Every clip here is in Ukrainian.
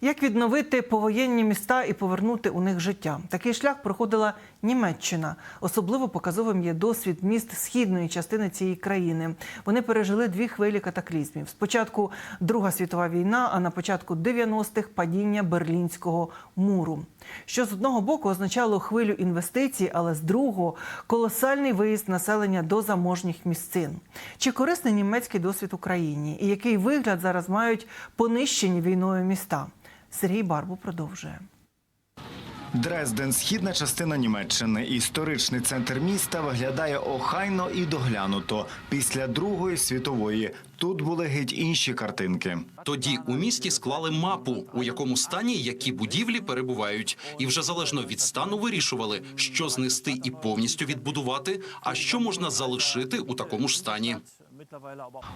Як відновити повоєнні міста і повернути у них життя? Такий шлях проходила Німеччина. Особливо показовим є досвід міст східної частини цієї країни. Вони пережили дві хвилі катаклізмів. Спочатку Друга світова війна, а на початку 90-х – падіння Берлінського муру. Що з одного боку означало хвилю інвестицій, але з другого колосальний виїзд населення до заможніх місцин. Чи корисний німецький досвід Україні? І який вигляд зараз мають понищені війною міста? Сергій Барбу продовжує. Дрезден, східна частина Німеччини, історичний центр міста виглядає охайно і доглянуто. Після Другої світової тут були геть інші картинки. Тоді у місті склали мапу, у якому стані які будівлі перебувають, і вже залежно від стану вирішували, що знести і повністю відбудувати, а що можна залишити у такому ж стані.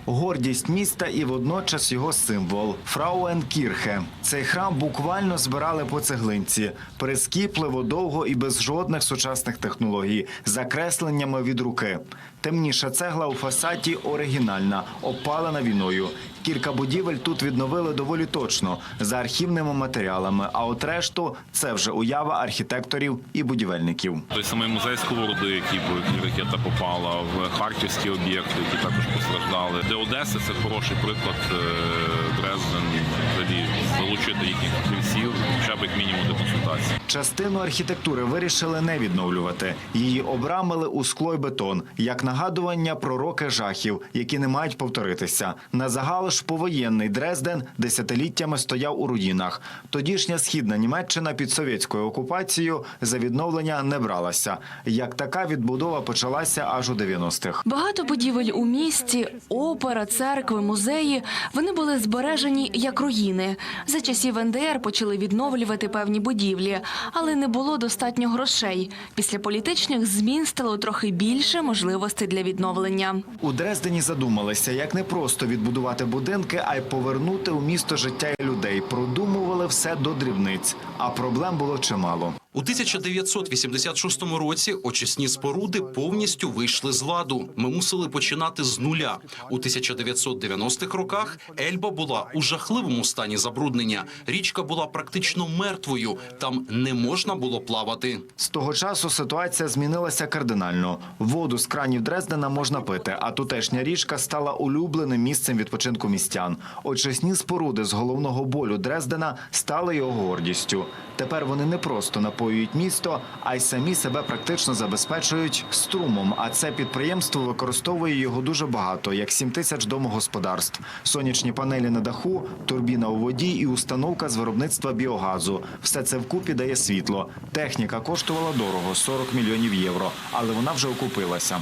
Гордість міста і водночас його символ Фрауенкірхе. Цей храм буквально збирали по цеглинці, прискіпливо, довго і без жодних сучасних технологій, закресленнями від руки. Темніша цегла у фасаді оригінальна, опалена війною. Кілька будівель тут відновили доволі точно за архівними матеріалами. А от решту це вже уява архітекторів і будівельників. Той самий музей Сковороди, який ракета попала в харківські об'єкти, які також постраждали. Де Одеса це хороший приклад. Залучити їхніх фахівців, хоча б як мінімум до консультацій. Частину архітектури вирішили не відновлювати. Її обрамили у скло й бетон, як нагадування про роки жахів, які не мають повторитися. На загал ж повоєнний Дрезден десятиліттями стояв у руїнах. Тодішня східна Німеччина під совєтською окупацією за відновлення не бралася. Як така відбудова почалася аж у 90-х. Багато будівель у місті, опера, церкви, музеї. Вони були збережені як руїни. За часів НДР почали відновлювати певні будівлі, але не було достатньо грошей. Після політичних змін стало трохи більше можливостей для відновлення. У Дрездені задумалися, як не просто відбудувати будинки, а й повернути у місто життя людей. Продумували все до дрібниць, а проблем було чимало. У 1986 році очисні споруди повністю вийшли з ладу. Ми мусили починати з нуля. У 1990-х роках Ельба була у жахливому стані забруднення. Річка була практично мертвою. Там не можна було плавати. З того часу ситуація змінилася кардинально. Воду з кранів Дрездена можна пити, а тутешня річка стала улюбленим місцем відпочинку містян. Очисні споруди з головного болю Дрездена стали його гордістю. Тепер вони не просто напоюють місто, а й самі себе практично забезпечують струмом. А це підприємство використовує його дуже багато, як 7 тисяч домогосподарств, сонячні панелі на даху, турбіна у воді і установка з виробництва біогазу. Все це вкупі дає світло. Техніка коштувала дорого 40 мільйонів євро, але вона вже окупилася.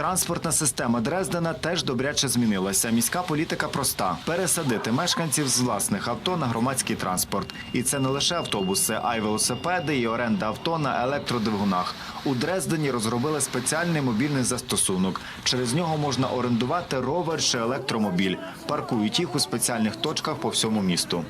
Транспортна система Дрездена теж добряче змінилася. Міська політика проста: пересадити мешканців з власних авто на громадський транспорт. І це не лише автобуси, а й велосипеди і оренда авто на електродвигунах. У Дрездені розробили спеціальний мобільний застосунок. Через нього можна орендувати ровер чи електромобіль. Паркують їх у спеціальних точках по всьому місту.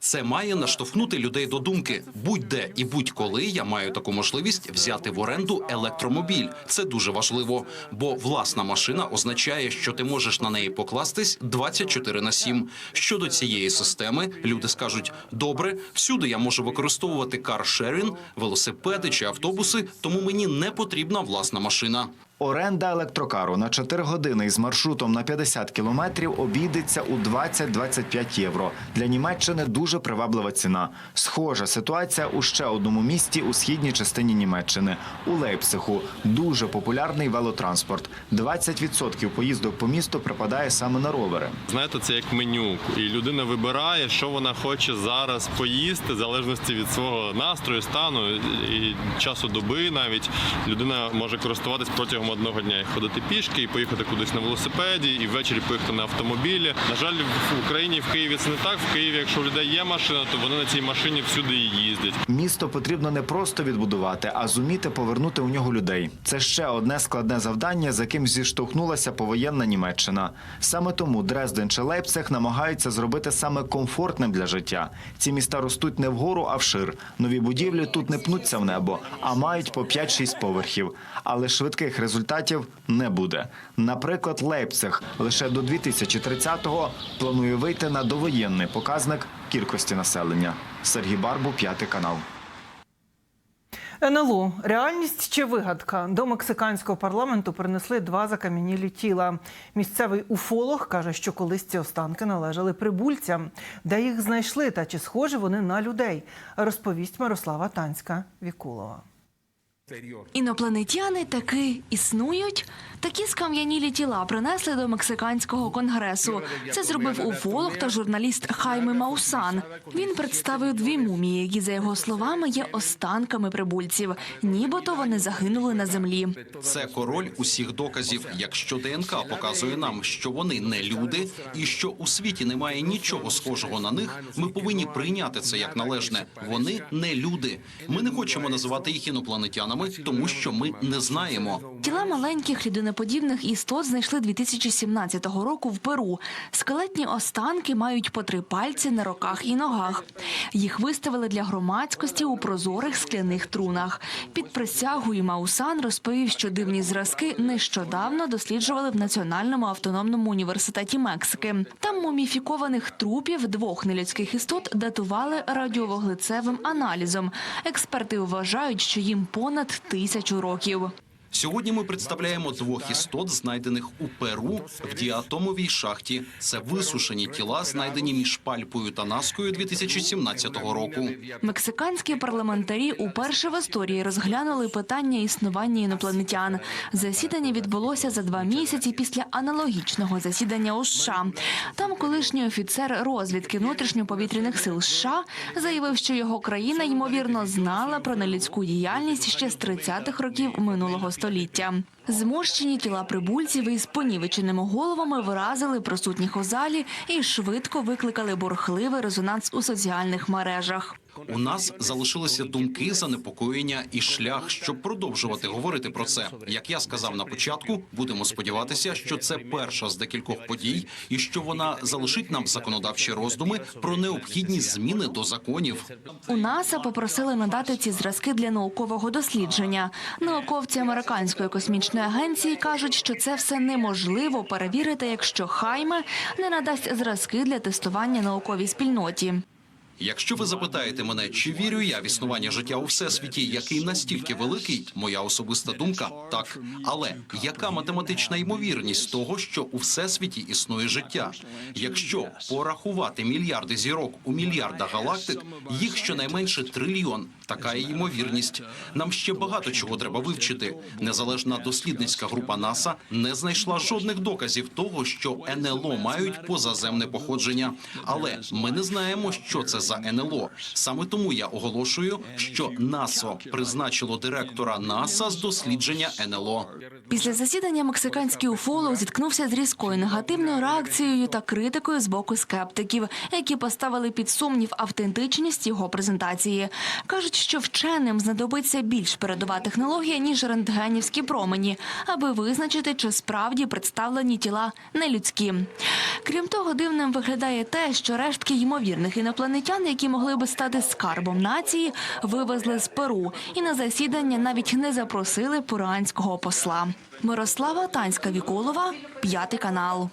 Це має наштовхнути людей до думки. Будь-де і будь-коли я маю таку можливість взяти в оренду електромобіль. Це дуже важливо, бо власна машина означає, що ти можеш на неї покластись 24 на 7. Щодо цієї системи, люди скажуть: добре, всюди я можу використовувати каршерінг, велосипеди чи автобуси, тому мені не потрібна власна машина. Оренда електрокару на 4 години із маршрутом на 50 кілометрів обійдеться у 20-25 євро. Для Німеччини дуже приваблива ціна. Схожа ситуація у ще одному місті у східній частині Німеччини у Лейпцигу. Дуже популярний велотранспорт. 20% поїздок по місту припадає саме на ровери. Знаєте, це як меню, і людина вибирає, що вона хоче зараз поїсти, в залежності від свого настрою, стану і часу доби. Навіть людина може користуватись протягом одного дня і ходити пішки, і поїхати кудись на велосипеді, і ввечері поїхати на автомобілі. На жаль, в Україні в Києві це не так. В Києві, якщо у людей є машина, то вони на цій машині всюди і їздять. Місто потрібно не просто відбудувати, а зуміти повернути у нього людей. Це ще одне складне завдання, з яким зіштовхнулася повоєнна Німеччина. Саме тому Дрезден чи Лейпциг намагаються зробити саме комфортним для життя. Ці міста ростуть не вгору, а вшир. Нові будівлі тут не пнуться в небо, а мають по 5-6 поверхів. Але швидких результатів результатів не буде. Наприклад, Лейпциг лише до 2030-го планує вийти на довоєнний показник кількості населення. Сергій Барбу, п'ятий канал. НЛО – реальність чи вигадка? До мексиканського парламенту принесли два закам'янілі тіла. Місцевий уфолог каже, що колись ці останки належали прибульцям. Де їх знайшли та чи схожі вони на людей? Розповість Мирослава Танська Вікулова. Інопланетяни таки існують. Такі скам'янілі тіла принесли до мексиканського конгресу. Це зробив уфолог та журналіст Хайме Маусан. Він представив дві мумії, які, за його словами, є останками прибульців. Нібито вони загинули на землі. Це король усіх доказів. Якщо ДНК показує нам, що вони не люди, і що у світі немає нічого схожого на них, ми повинні прийняти це як належне. Вони не люди. Ми не хочемо називати їх інопланетянами, тому що ми не знаємо. Тіла маленьких людиноподібних істот знайшли 2017 року в Перу. Скелетні останки мають по три пальці на руках і ногах. Їх виставили для громадськості у прозорих скляних трунах. Під присягою Маусан розповів, що дивні зразки нещодавно досліджували в Національному автономному університеті Мексики. Там муміфікованих трупів двох нелюдських істот датували радіовуглецевим аналізом. Експерти вважають, що їм понад тисячу років. Сьогодні ми представляємо двох істот, знайдених у Перу в діатомовій шахті. Це висушені тіла, знайдені між Пальпою та Наскою 2017 року. Мексиканські парламентарі уперше в історії розглянули питання існування інопланетян. Засідання відбулося за два місяці після аналогічного засідання у США. Там колишній офіцер розвідки внутрішньоповітряних сил США заявив, що його країна ймовірно знала про нелюдську діяльність ще з 30-х років минулого століття. Зморщені тіла прибульців із понівеченими головами вразили присутніх у залі і швидко викликали бурхливий резонанс у соціальних мережах. У нас залишилися думки, занепокоєння і шлях, щоб продовжувати говорити про це. Як я сказав на початку, будемо сподіватися, що це перша з декількох подій, і що вона залишить нам законодавчі роздуми про необхідність зміни до законів. У НАСА попросили надати ці зразки для наукового дослідження. Науковці американської космічної агенції кажуть, що це все неможливо перевірити, якщо Хайме не надасть зразки для тестування науковій спільноті. Якщо ви запитаєте мене, чи вірю я в існування життя у всесвіті, який настільки великий, моя особиста думка так. Але яка математична ймовірність того, що у всесвіті існує життя? Якщо порахувати мільярди зірок у мільярдах галактик, їх щонайменше трильйон. Така є ймовірність. Нам ще багато чого треба вивчити. Незалежна дослідницька група НАСА не знайшла жодних доказів того, що НЛО мають позаземне походження. Але ми не знаємо, що це за НЛО. Саме тому я оголошую, що НАСО призначило директора НАСА з дослідження НЛО. Після засідання мексиканський уфолог зіткнувся з різкою негативною реакцією та критикою з боку скептиків, які поставили під сумнів автентичність його презентації. кажуть, що вченим знадобиться більш передова технологія ніж рентгенівські промені, аби визначити, чи справді представлені тіла нелюдські. Крім того, дивним виглядає те, що рештки ймовірних інопланетян, які могли би стати скарбом нації, вивезли з Перу і на засідання навіть не запросили перуанського посла. Мирослава Танська Віколова, п'ятий канал.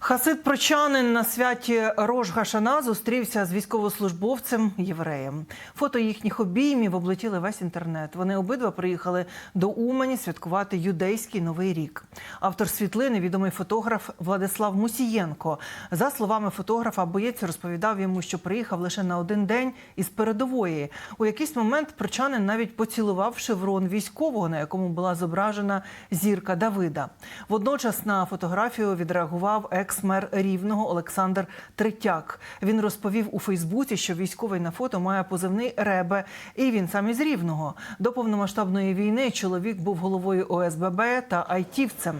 Хасид прочанин на святі Рож Гашана зустрівся з військовослужбовцем євреєм. Фото їхніх обіймів облетіли весь інтернет. Вони обидва приїхали до Умані святкувати юдейський новий рік. Автор світлини, відомий фотограф Владислав Мусієнко. За словами фотографа, боєць розповідав йому, що приїхав лише на один день із передової. У якийсь момент прочанин навіть поцілував шеврон військового, на якому була зображена зірка Давида. Водночас на фотографію відреагував екс-мер Рівного Олександр Третяк. Він розповів у Фейсбуці, що військовий на фото має позивний Ребе, і він сам із Рівного. До повномасштабної війни чоловік був головою ОСББ та айтівцем.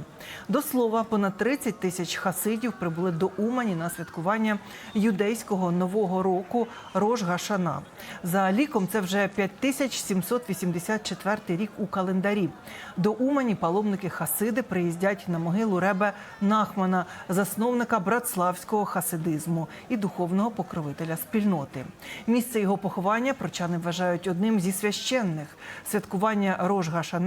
До слова, понад 30 тисяч хасидів прибули до Умані на святкування юдейського нового року Рож Гашана. За ліком це вже 5784 рік у календарі. До Умані паломники хасиди приїздять на могилу Ребе Нахмана, засновника братславського хасидизму і духовного покровителя спільноти. Місце його поховання прочани вважають одним зі священних. Святкування Рожга Гашана